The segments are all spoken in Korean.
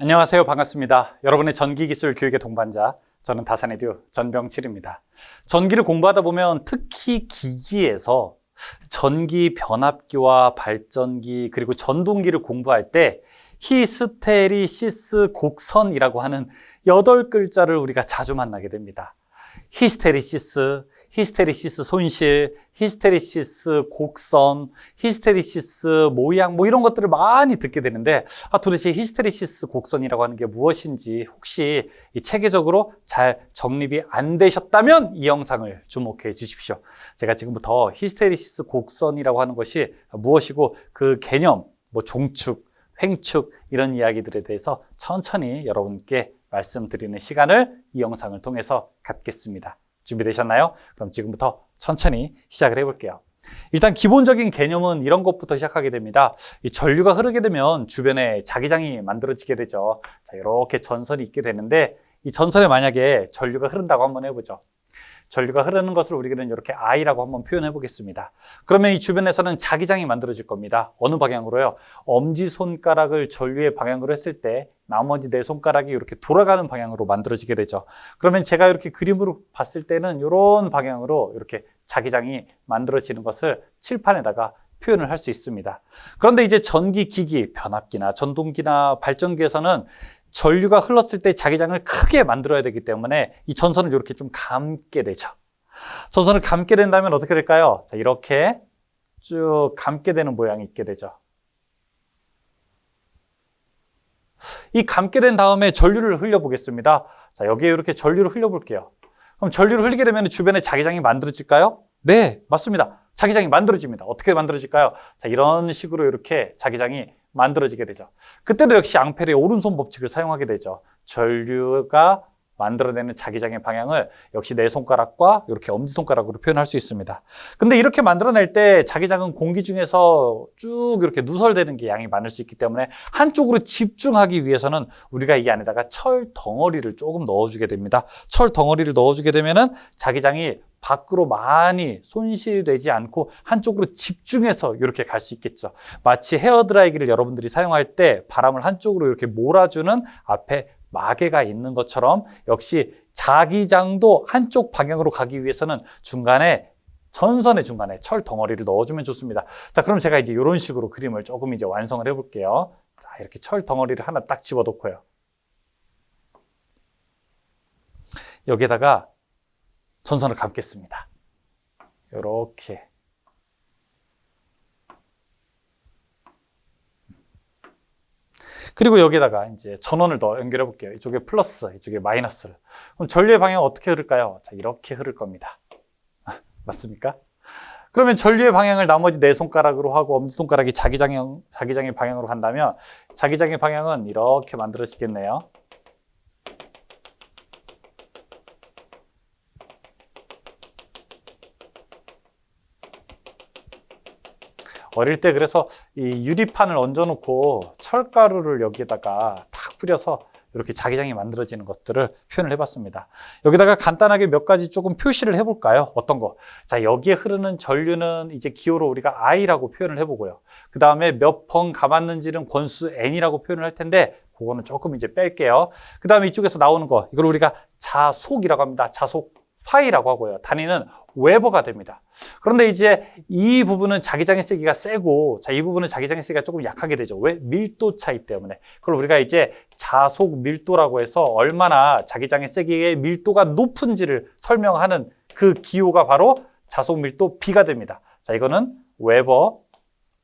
안녕하세요. 반갑습니다. 여러분의 전기기술 교육의 동반자, 저는 다산에듀 전병칠입니다. 전기를 공부하다 보면 특히 기기에서 전기 변압기와 발전기 그리고 전동기를 공부할 때 히스테리시스 곡선이라고 하는 여덟 글자를 우리가 자주 만나게 됩니다. 히스테리시스, 히스테리시스 손실, 히스테리시스 곡선, 히스테리시스 모양 뭐 이런 것들을 많이 듣게 되는데 아 도대체 히스테리시스 곡선이라고 하는 게 무엇인지 혹시 이 체계적으로 잘 정립이 안 되셨다면 이 영상을 주목해 주십시오. 제가 지금부터 히스테리시스 곡선이라고 하는 것이 무엇이고 그 개념, 뭐 종축, 횡축 이런 이야기들에 대해서 천천히 여러분께 말씀드리는 시간을 이 영상을 통해서 갖겠습니다. 준비되셨나요? 그럼 지금부터 천천히 시작을 해볼게요. 일단 기본적인 개념은 이런 것부터 시작하게 됩니다. 이 전류가 흐르게 되면 주변에 자기장이 만들어지게 되죠. 자, 이렇게 전선이 있게 되는데 이 전선에 만약에 전류가 흐른다고 한번 해보죠. 전류가 흐르는 것을 우리는 이렇게 I라고 한번 표현해 보겠습니다. 그러면 이 주변에서는 자기장이 만들어질 겁니다. 어느 방향으로요? 엄지손가락을 전류의 방향으로 했을 때 나머지 네 손가락이 이렇게 돌아가는 방향으로 만들어지게 되죠. 그러면 제가 이렇게 그림으로 봤을 때는 이런 방향으로 이렇게 자기장이 만들어지는 것을 칠판에다가 표현을 할 수 있습니다. 그런데 이제 전기기기, 변압기나 전동기나 발전기에서는 전류가 흘렀을 때 자기장을 크게 만들어야 되기 때문에 이 전선을 이렇게 좀 감게 되죠. 전선을 감게 된다면 어떻게 될까요? 자, 이렇게 쭉 감게 되는 모양이 있게 되죠. 이 감게 된 다음에 전류를 흘려 보겠습니다. 자, 여기에 이렇게 전류를 흘려 볼게요. 그럼 전류를 흘리게 되면 주변에 자기장이 만들어질까요? 네, 맞습니다. 자기장이 만들어집니다. 어떻게 만들어질까요? 자, 이런 식으로 이렇게 자기장이 만들어지게 되죠. 그때도 역시 앙페르의 오른손 법칙을 사용하게 되죠. 전류가 만들어내는 자기장의 방향을 역시 내 손가락과 이렇게 엄지손가락으로 표현할 수 있습니다. 근데 이렇게 만들어낼 때 자기장은 공기 중에서 쭉 이렇게 누설되는 게 양이 많을 수 있기 때문에 한쪽으로 집중하기 위해서는 우리가 이 안에다가 철 덩어리를 조금 넣어주게 됩니다. 철 덩어리를 넣어주게 되면은 자기장이 밖으로 많이 손실되지 않고 한쪽으로 집중해서 이렇게 갈 수 있겠죠. 마치 헤어드라이기를 여러분들이 사용할 때 바람을 한쪽으로 이렇게 몰아주는 앞에 마개가 있는 것처럼 역시 자기장도 한쪽 방향으로 가기 위해서는 중간에 전선의 중간에 철 덩어리를 넣어주면 좋습니다. 자, 그럼 제가 이제 이런 식으로 그림을 조금 이제 완성을 해볼게요. 자, 이렇게 철 덩어리를 하나 딱 집어넣고요. 여기에다가 전선을 감겠습니다. 이렇게. 그리고 여기다가 이제 전원을 더 연결해 볼게요. 이쪽에 플러스, 이쪽에 마이너스를. 그럼 전류의 방향 어떻게 흐를까요? 자, 이렇게 흐를 겁니다. 맞습니까? 그러면 전류의 방향을 나머지 네 손가락으로 하고 엄지손가락이 자기장, 자기장의 방향으로 간다면 자기장의 방향은 이렇게 만들어지겠네요. 어릴 때 그래서 이 유리판을 얹어놓고 철가루를 여기에다가 탁 뿌려서 이렇게 자기장이 만들어지는 것들을 표현을 해봤습니다. 여기다가 간단하게 몇 가지 조금 표시를 해볼까요? 어떤 거? 자, 여기에 흐르는 전류는 이제 기호로 우리가 I라고 표현을 해보고요. 그 다음에 몇 번 감았는지는 권수 N이라고 표현을 할 텐데, 그거는 조금 이제 뺄게요. 그 다음에 이쪽에서 나오는 거, 이걸 우리가 자속이라고 합니다. 자속 파이라고 하고요. 단위는 웨버가 됩니다. 그런데 이제 이 부분은 자기장의 세기가 세고, 자, 이 부분은 자기장의 세기가 조금 약하게 되죠. 왜? 밀도 차이 때문에. 그걸 우리가 이제 자속 밀도라고 해서 얼마나 자기장의 세기의 밀도가 높은지를 설명하는 그 기호가 바로 자속 밀도 B가 됩니다. 자, 이거는 웨버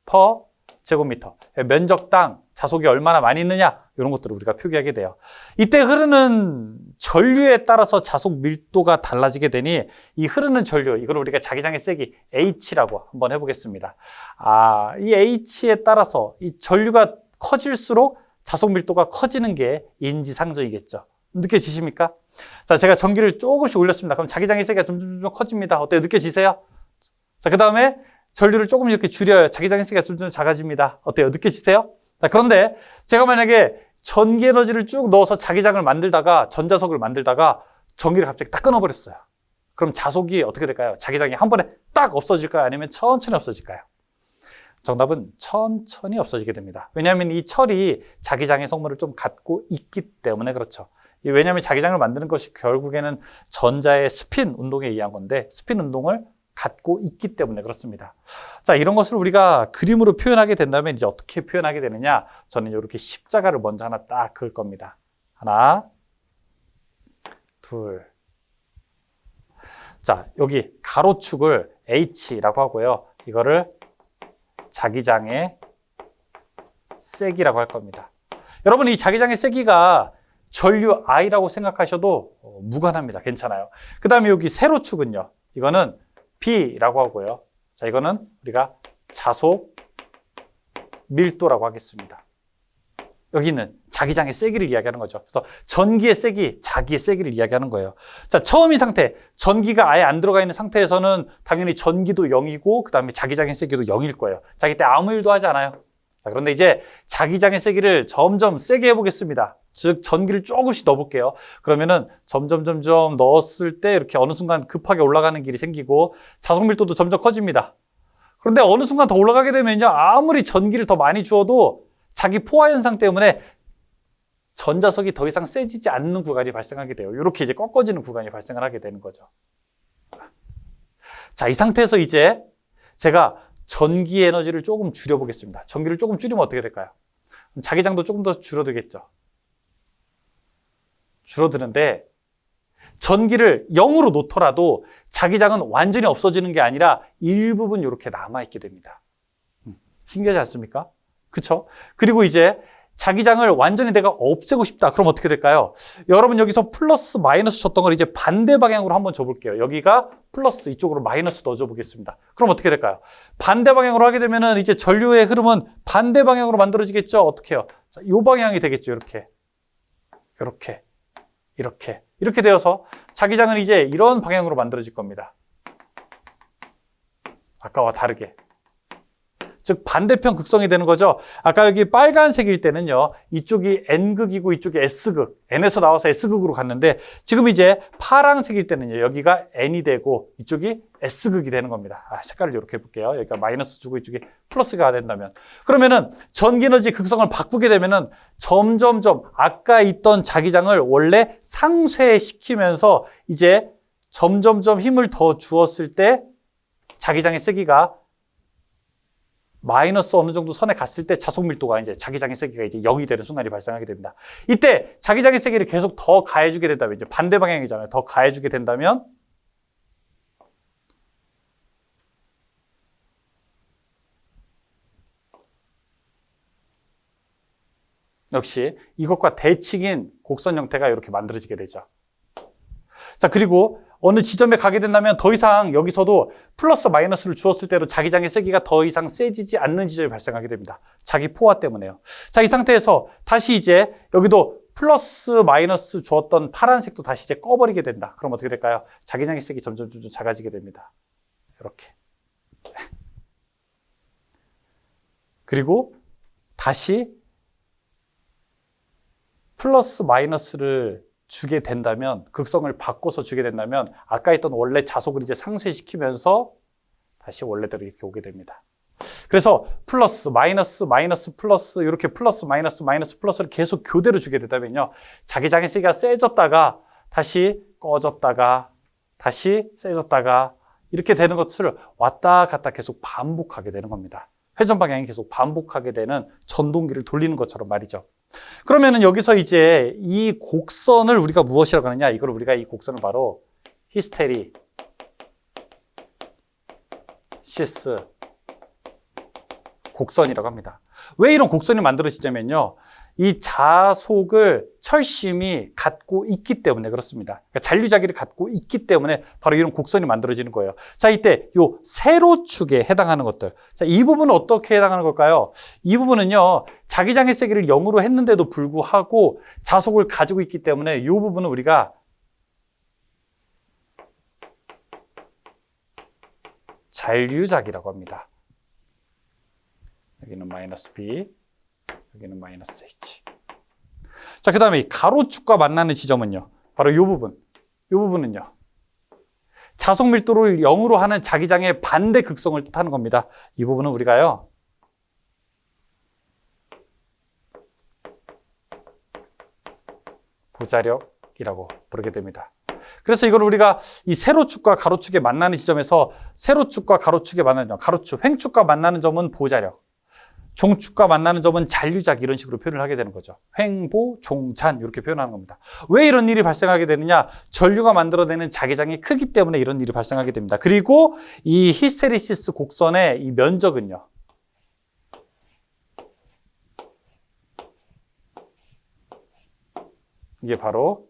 퍼 제곱미터. 면적당 자속이 얼마나 많이 있느냐 이런 것들을 우리가 표기하게 돼요. 이때 흐르는 전류에 따라서 자속 밀도가 달라지게 되니 이 흐르는 전류 이걸 우리가 자기장의 세기 H라고 한번 해보겠습니다. 아, 이 H에 따라서 이 전류가 커질수록 자속 밀도가 커지는 게 인지상정이겠죠. 느껴지십니까? 자, 제가 전기를 조금씩 올렸습니다. 그럼 자기장의 세기가 점점 점 커집니다. 어때요? 느껴지세요? 자, 그 다음에 전류를 조금 이렇게 줄여요. 자기장의 세기가 점점 작아집니다. 어때요? 느껴지세요? 자, 그런데 제가 만약에 전기 에너지를 쭉 넣어서 자기장을 만들다가 전자석을 만들다가 전기를 갑자기 딱 끊어버렸어요. 그럼 자속이 어떻게 될까요? 자기장이 한 번에 딱 없어질까요? 아니면 천천히 없어질까요? 정답은 천천히 없어지게 됩니다. 왜냐하면 이 철이 자기장의 성분을 좀 갖고 있기 때문에 그렇죠. 이 왜냐하면 자기장을 만드는 것이 결국에는 전자의 스핀 운동에 의한 건데 스핀 운동을 갖고 있기 때문에 그렇습니다. 자, 이런 것을 우리가 그림으로 표현하게 된다면 이제 어떻게 표현하게 되느냐? 저는 이렇게 십자가를 먼저 하나 딱 그을 겁니다. 하나, 둘. 자, 여기 가로축을 H라고 하고요. 이거를 자기장의 세기라고 할 겁니다. 여러분, 이 자기장의 세기가 전류 I라고 생각하셔도 어, 무관합니다. 괜찮아요. 그 다음에 여기 세로축은요. 이거는 B라고 하고요. 자, 이거는 우리가 자속 밀도라고 하겠습니다. 여기는 자기장의 세기를 이야기하는 거죠. 그래서 전기의 세기, 자기의 세기를 이야기하는 거예요. 자, 처음 이 상태, 전기가 아예 안 들어가 있는 상태에서는 당연히 전기도 0이고, 그 다음에 자기장의 세기도 0일 거예요. 자, 이때 아무 일도 하지 않아요. 자, 그런데 이제 자기장의 세기를 점점 세게 해보겠습니다. 즉, 전기를 조금씩 넣어볼게요. 그러면은 점점, 점점 넣었을 때 이렇게 어느 순간 급하게 올라가는 길이 생기고, 자속 밀도도 점점 커집니다. 그런데 어느 순간 더 올라가게 되면요. 아무리 전기를 더 많이 주어도 자기 포화 현상 때문에 전자석이 더 이상 세지지 않는 구간이 발생하게 돼요. 이렇게 이제 꺾어지는 구간이 발생을 하게 되는 거죠. 자, 이 상태에서 이제 제가 전기 에너지를 조금 줄여보겠습니다. 전기를 조금 줄이면 어떻게 될까요? 자기장도 조금 더 줄어들겠죠. 줄어드는데 전기를 0으로 놓더라도 자기장은 완전히 없어지는 게 아니라 일부분 이렇게 남아있게 됩니다. 음, 신기하지 않습니까? 그쵸? 그리고 이제 자기장을 완전히 내가 없애고 싶다. 그럼 어떻게 될까요? 여러분 여기서 플러스 마이너스 쳤던 걸 이제 반대 방향으로 한번 줘볼게요. 여기가 플러스 이쪽으로 마이너스 넣어줘 보겠습니다. 그럼 어떻게 될까요? 반대 방향으로 하게 되면은 이제 전류의 흐름은 반대 방향으로 만들어지겠죠? 어떻게 해요? 자, 요 방향이 되겠죠. 이렇게. 이렇게. 이렇게. 이렇게 되어서 자기장은 이제 이런 방향으로 만들어질 겁니다. 아까와 다르게. 즉 반대편 극성이 되는 거죠. 아까 여기 빨간색일 때는요. 이쪽이 N극이고 이쪽이 S극. N에서 나와서 S극으로 갔는데 지금 이제 파란색일 때는요. 여기가 N이 되고 이쪽이 S극이 되는 겁니다. 아, 색깔을 이렇게 해볼게요. 여기가 마이너스 주고 이쪽이 플러스가 된다면. 그러면은 전기에너지 극성을 바꾸게 되면은 점점점 아까 있던 자기장을 원래 상쇄시키면서 이제 점점점 힘을 더 주었을 때 자기장의 세기가 마이너스 어느 정도 선에 갔을 때 자속 밀도가 이제 자기장의 세기가 이제 0이 되는 순간이 발생하게 됩니다. 이때 자기장의 세기를 계속 더 가해주게 된다면 이제 반대 방향이잖아요. 더 가해주게 된다면 역시 이것과 대칭인 곡선 형태가 이렇게 만들어지게 되죠. 자, 그리고 어느 지점에 가게 된다면 더 이상 여기서도 플러스 마이너스를 주었을 때로 자기장의 세기가 더 이상 세지지 않는 지점이 발생하게 됩니다. 자기 포화 때문에요. 자, 이 상태에서 다시 이제 여기도 플러스 마이너스 주었던 파란색도 다시 이제 꺼버리게 된다. 그럼 어떻게 될까요? 자기장의 색이 점점 점점 작아지게 됩니다. 이렇게. 그리고 다시 플러스 마이너스를 주게 된다면 극성을 바꿔서 주게 된다면 아까 있던 원래 자속을 이제 상쇄시키면서 다시 원래대로 이렇게 오게 됩니다. 그래서 플러스 마이너스 마이너스 플러스 이렇게 플러스 마이너스 마이너스 플러스를 계속 교대로 주게 되다면요. 자기장의 세기가 세졌다가 다시 꺼졌다가 다시 세졌다가 이렇게 되는 것을 왔다 갔다 계속 반복하게 되는 겁니다. 회전 방향이 계속 반복하게 되는 전동기를 돌리는 것처럼 말이죠. 그러면은 여기서 이제 이 곡선을 우리가 무엇이라고 하느냐? 이걸 우리가 이 곡선을 바로 히스테리 시스 곡선이라고 합니다. 왜 이런 곡선이 만들어지냐면요. 이 자속을 철심이 갖고 있기 때문에 그렇습니다. 그러니까 잔류자기를 갖고 있기 때문에 바로 이런 곡선이 만들어지는 거예요. 자, 이때 요 세로축에 해당하는 것들. 자, 이 부분은 어떻게 해당하는 걸까요? 이 부분은요, 자기장의 세기를 0으로 했는데도 불구하고 자속을 가지고 있기 때문에 이 부분은 우리가 잔류작이라고 합니다. 여기는 마이너스 B, 여기는 마이너스 h. 자, 그 다음에 가로축과 만나는 지점은요. 바로 이 부분. 이 부분은요. 자석 밀도를 0으로 하는 자기장의 반대 극성을 뜻하는 겁니다. 이 부분은 우리가요. 보자력이라고 부르게 됩니다. 그래서 이걸 우리가 이 세로축과 가로축의 만나는 지점에서 세로축과 가로축의 만나는 점, 가로축, 횡축과 만나는 점은 보자력. 종축과 만나는 점은 잔류작 이런 식으로 표현을 하게 되는 거죠. 횡보, 종잔 이렇게 표현하는 겁니다. 왜 이런 일이 발생하게 되느냐? 전류가 만들어내는 자기장이 크기 때문에 이런 일이 발생하게 됩니다. 그리고 이 히스테리시스 곡선의 이 면적은요. 이게 바로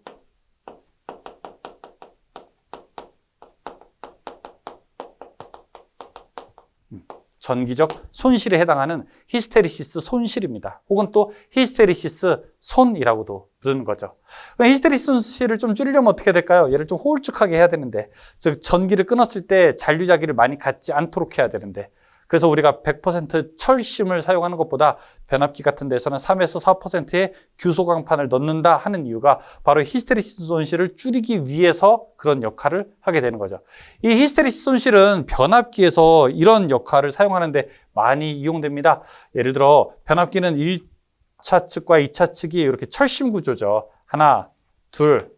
전기적 손실에 해당하는 히스테리시스 손실입니다. 혹은 또 히스테리시스 손이라고도 부르는 거죠. 히스테리시스 손실을 좀 줄이려면 어떻게 될까요? 얘를 좀 호울쭉하게 해야 되는데, 즉 전기를 끊었을 때 잔류자기를 많이 갖지 않도록 해야 되는데, 그래서 우리가 100% 철심을 사용하는 것보다 변압기 같은 데서는 3에서 4%의 규소광판을 넣는다 하는 이유가 바로 히스테리시스 손실을 줄이기 위해서 그런 역할을 하게 되는 거죠. 이 히스테리시스 손실은 변압기에서 이런 역할을 사용하는데 많이 이용됩니다. 예를 들어 변압기는 1차 측과 2차 측이 이렇게 철심 구조죠. 하나, 둘.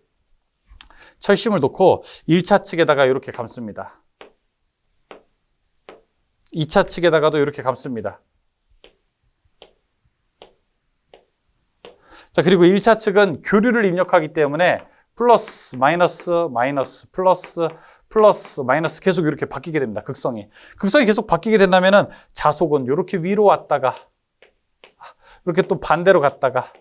철심을 놓고 1차 측에다가 이렇게 감습니다. 2차 측에다가도 이렇게 감습니다. 자, 그리고 1차 측은 교류를 입력하기 때문에 플러스, 마이너스, 마이너스, 플러스, 플러스, 마이너스 계속 이렇게 바뀌게 됩니다. 극성이. 극성이 계속 바뀌게 된다면은 자속은 이렇게 위로 왔다가 이렇게 또 반대로 갔다가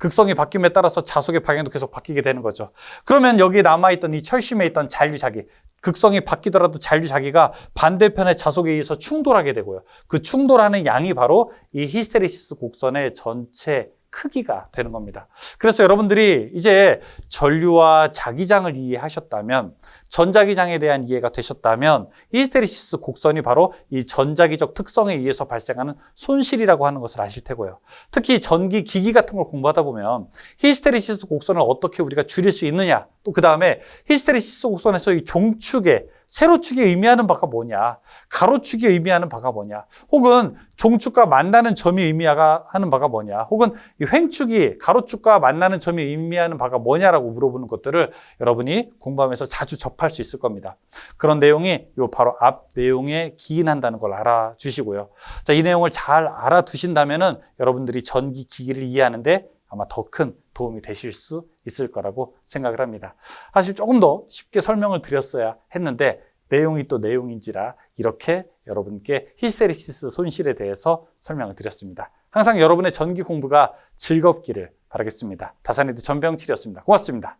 극성이 바뀜에 따라서 자속의 방향도 계속 바뀌게 되는 거죠. 그러면 여기 남아있던 이 철심에 있던 잔류자기, 극성이 바뀌더라도 잔류자기가 반대편의 자속에 의해서 충돌하게 되고요. 그 충돌하는 양이 바로 이 히스테리시스 곡선의 전체 크기가 되는 겁니다. 그래서 여러분들이 이제 전류와 자기장을 이해하셨다면 전자기장에 대한 이해가 되셨다면 히스테리시스 곡선이 바로 이 전자기적 특성에 의해서 발생하는 손실이라고 하는 것을 아실 테고요. 특히 전기 기기 같은 걸 공부하다 보면 히스테리시스 곡선을 어떻게 우리가 줄일 수 있느냐 또 그 다음에 히스테리시스 곡선에서 이 종축에 세로축이 의미하는 바가 뭐냐 가로축이 의미하는 바가 뭐냐 혹은 종축과 만나는 점이 의미하는 바가 뭐냐 혹은 이 횡축이 가로축과 만나는 점이 의미하는 바가 뭐냐라고 물어보는 것들을 여러분이 공부하면서 자주 접할 수 있을 겁니다. 그런 내용이 요 바로 앞 내용에 기인한다는 걸 알아주시고요. 자, 이 내용을 잘 알아두신다면은 여러분들이 전기 기기를 이해하는데 아마 더 큰 도움이 되실 수 있을 거라고 생각을 합니다. 사실 조금 더 쉽게 설명을 드렸어야 했는데 내용이 또 내용인지라 이렇게 여러분께 히스테리시스 손실에 대해서 설명을 드렸습니다. 항상 여러분의 전기 공부가 즐겁기를 바라겠습니다. 다산이드 전병칠이었습니다. 고맙습니다.